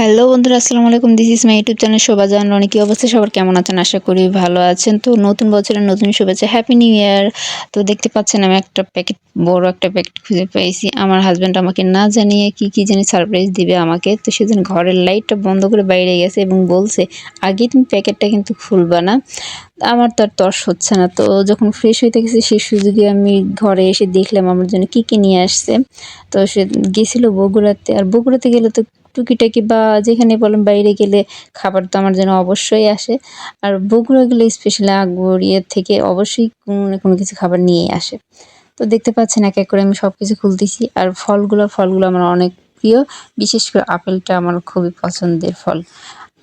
Hello বন্ধুরা, আসসালামু আলাইকুম। This is my YouTube channel Shobha Jaan. অনেক অবস্থা? সবার কেমন আছেন? আশা করি ভালো আছেন। তো নতুন বছরের নতুন শুভেচ্ছা হ্যাপি নিউ ইয়ার তো দেখতে পাচ্ছেন, আমি একটা প্যাকেট বড় একটা প্যাকেট খুঁজে পেয়েছি। আমার হাজব্যান্ড আমাকে না জানিয়ে কি কি জানি সারপ্রাইজ দিবে আমাকে। তো সেদিন ঘরের লাইটটা বন্ধ করে বাইরে গেছে এবং বলছে, আগে তুমি প্যাকেটটা কিন্তু খুলবা না। আমার তো আর তর্স হচ্ছে না। তো যখন ফ্রেশ হইতে গেছি সেই সুযোগে আমি ঘরে এসে দেখলাম আমার জন্য কি কি নিয়ে আসছে। তো সে গেছিল বগুড়াতে। আর বগুড়াতে গেলে তো টুকিটাকি বা যেখানে বলেন বাইরে গেলে খাবার তো আমার জন্য অবশ্যই আসে। আর বগুড়া গেলে স্পেশালি আকবর ইয়ের থেকে অবশ্যই কোনো না কোনো কিছু খাবার নিয়েই আসে। তো দেখতে পাচ্ছেন এক এক করে আমি সব কিছু খুলতেছি। আর ফলগুলো ফলগুলো আমার অনেক প্রিয়। বিশেষ করে আপেলটা আমার খুবই পছন্দের ফল।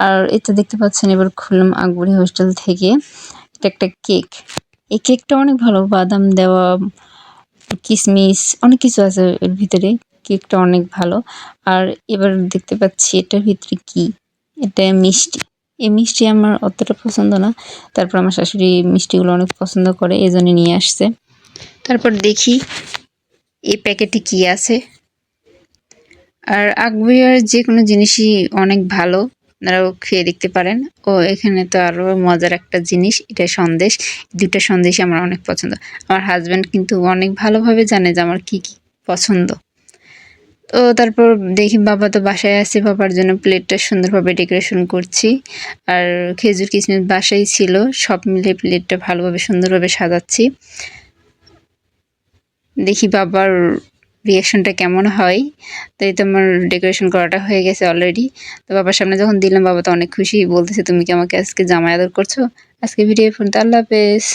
আর এটা দেখতে পাচ্ছেন এবার খুললাম আকবরী হোস্টেল থেকে। এটা একটা কেক। এই কেকটা অনেক ভালো। বাদাম দেওয়া কিশমিশ অনেক কিছু আছে এর ভিতরে। কেকটা অনেক ভালো। আর এবার দেখতে পাচ্ছি এটার ভিতরে কি? এটা মিষ্টি। এই মিষ্টি আমার অতটা পছন্দ না। তারপর আমার শাশুড়ি মিষ্টিগুলো অনেক পছন্দ করে এই জন্য নিয়ে আসছে। তারপর দেখি এই প্যাকেটে কি আছে। আর আকবরিয়ার যে কোনো জিনিসই অনেক ভালো। আপনারাও খেয়ে দেখতে পারেন। ও এখানে তো আরও মজার একটা জিনিস, এটা সন্দেশ। দুটা সন্দেশই আমার অনেক পছন্দ। আমার হাজব্যান্ড কিন্তু অনেক ভালোভাবে জানে যে আমার কী কী পছন্দ। তো তারপর দেখি বাবা তো বাসায় আছে, বাবার জন্য প্লেটটা সুন্দরভাবে ডেকোরেশন করছি। আর খেজুর কিশমিশ বাসায় ছিল, সব মিলে প্লেটটা ভালোভাবে সুন্দরভাবে সাজাচ্ছি। দেখি বাবার রিয়াকশনটা কেমন হয়? তাই তো আমার ডেকোরেশন করাটা হয়ে গেছে অলরেডি তো বাবার সামনে যখন দিলাম, বাবা তো অনেক খুশি। বলতেছে, তুমি কি আমাকে আজকে জামাই আদর করছ? আজকে ভিডিও ফোন তো আল্লাহ হাফেজ।